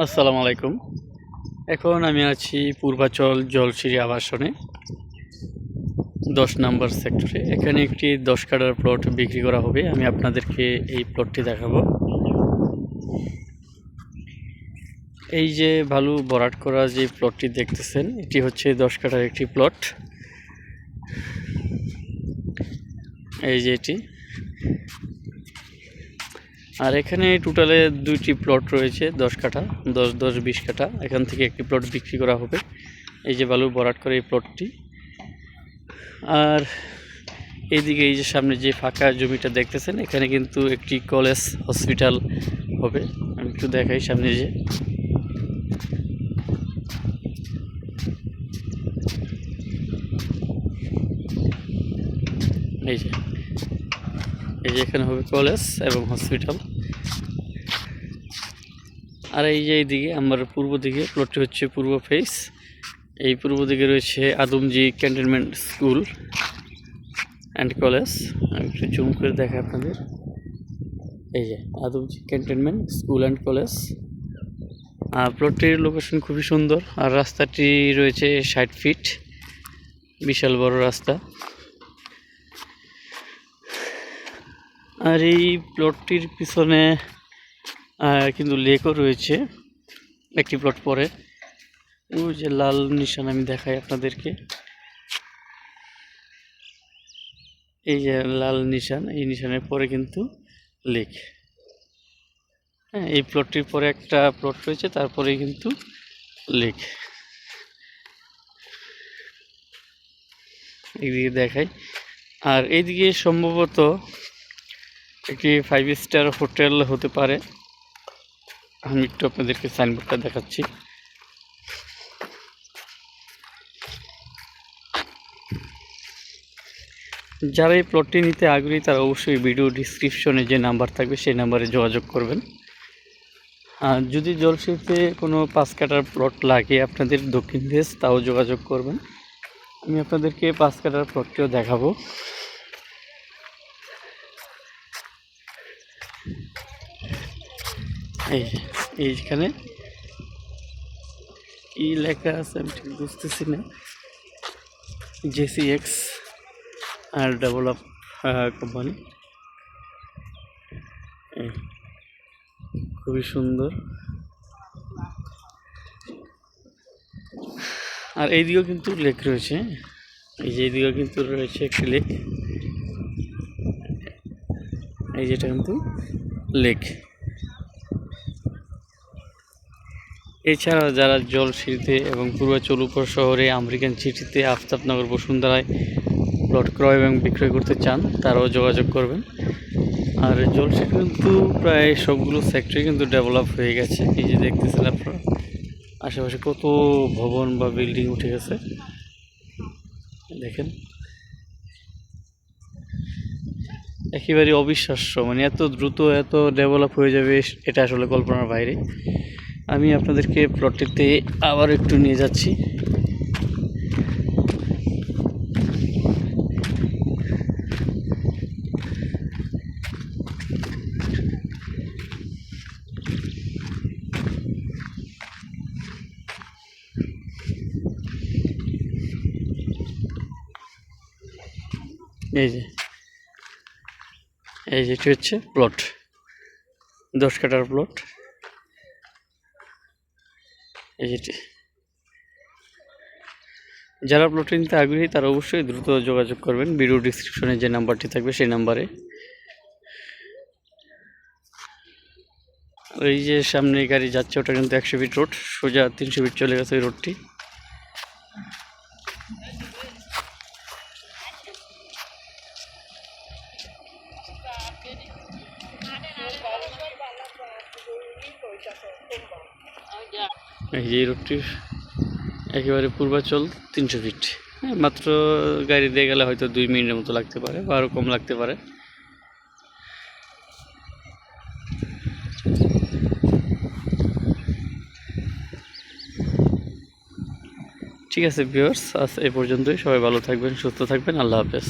আসসালামু আলাইকুম। এখন আমি আছি পূর্বাচল জলসিরি আবাসনে, দশ নাম্বার সেক্টরে। এখানে একটি দশ কাটার প্লট বিক্রি করা হবে। আমি আপনাদেরকে এই প্লটটি দেখাবো। এই যে ভালু বরাট করা যে প্লটটি দেখতেছেন, এটি হচ্ছে দশ কাটার একটি প্লট। এই যে এটি। আর এখানে টোটালে দুইটি প্লট রয়েছে, দশ কাঠা, দশ দশ, বিশ কাঠা। এখান থেকে একটি প্লট বিক্রি করা হবে। এই যে বালু বরাট করে এই প্লটটি। আর এইদিকে এই যে সামনে যে ফাঁকা জমিটা দেখতেছেন, এখানে কিন্তু একটি কলেজ হসপিটাল হবে। আমি একটু দেখাই সামনে যে। এই যে এই যে এখানে হবে কলেজ এবং হসপিটাল। আর এই যে এইদিকে, আমার পূর্ব দিকে প্লটটি হচ্ছে পূর্ব ফেস এই পূর্ব দিকে রয়েছে Adamjee cantonment school and college আমি একটু জুম করে দেখাই আপনাদের। এই যে Adamjee cantonment school and college আর প্লটটির লোকেশন খুবই সুন্দর। আর রাস্তাটি রয়েছে ষাট ফিট বিশাল বড় রাস্তা। আর এই প্লটটির পিছনে কিন্তু লেকও রয়েছে একটি প্লট পরে। ওই যে লাল নিশান আমি দেখাই আপনাদেরকে। এই যে লাল নিশান, এই নিশানের পরে কিন্তু লেক। হ্যাঁ এই প্লটটির পরে একটা প্লট রয়েছে তারপরে কিন্তু লেক। এইদিকে দেখাই। আর এইদিকে সম্ভবত একটি ফাইভ স্টার হোটেল হতে পারে। আমি একটু আপনাদেরকে সাইনবোর্ডটা দেখাচ্ছি। যারা এই প্লটটি নিতে আগ্রহী, তারা অবশ্যই ভিডিও ডিসক্রিপশনে যে নাম্বার থাকবে, সেই নাম্বারে যোগাযোগ করবেন। আর যদি জলসিতে কোনো পাঁচ কাটার প্লট লাগে আপনাদের দক্ষিণ দেশ, তাও যোগাযোগ করবেন। আমি আপনাদেরকে পাঁচ কাটার প্লটটিও দেখাবো। এইখানে। কি লেখা আছে, আমি ঠিক বুঝতেছি না। জেসি এক্স আর ডেভেলপ কোম্পানি খুবই সুন্দর। আর এইদিকেও কিন্তু লেক রয়েছে। এই যে এইদিকেও কিন্তু রয়েছে একটি লেক। এই যেটা কিন্তু লেক। এছাড়া যারা জলসিঁড়িতে এবং পূর্বাচল উপশহরে আমেরিকান সিটিতে আফতাবনগর বসুন্ধরায় প্লট ক্রয় এবং বিক্রয় করতে চান, তারাও যোগাযোগ করবেন। আর জলসিঁড়ি কিন্তু প্রায় সবগুলো সেক্টরে কিন্তু ডেভেলপ হয়ে গেছে। এই যে দেখতেছেন আপনারা, আশেপাশে কত ভবন বা বিল্ডিং উঠে গেছে। দেখেন। একেবারে অবিশ্বাস্য মানে এত দ্রুত এত ডেভেলপ হয়ে যাবে, এটা আসলে কল্পনার বাইরে। আমি আপনাদেরকে প্লটটিতে আবার একটু নিয়ে যাচ্ছি। এই যে, এই যেটি হচ্ছে? প্লট দশ কাটার প্লট যারা প্লটে নিতে আগ্রহী, তারা অবশ্যই দ্রুত যোগাযোগ করবেন। ভিডিও ডিসক্রিপশনে যে নাম্বারটি থাকবে, সেই নাম্বারে ওই যে সামনে গাড়ি যাচ্ছে, ওটা কিন্তু একশো ফিট রোড সোজা তিনশো ফিট চলে গেছে ওই রোডটি এই রোডটির একেবারে পূর্বাচল তিনশো ফিট হ্যাঁ মাত্র গাড়ি দিয়ে গেলে হয়তো দুই মিনিটের মতো লাগতে পারে বা আরও কম লাগতে পারে। ঠিক আছে ভিউয়ার্স আজ এ পর্যন্তই। সবাই ভালো থাকবেন, সুস্থ থাকবেন। আল্লাহ হাফেজ।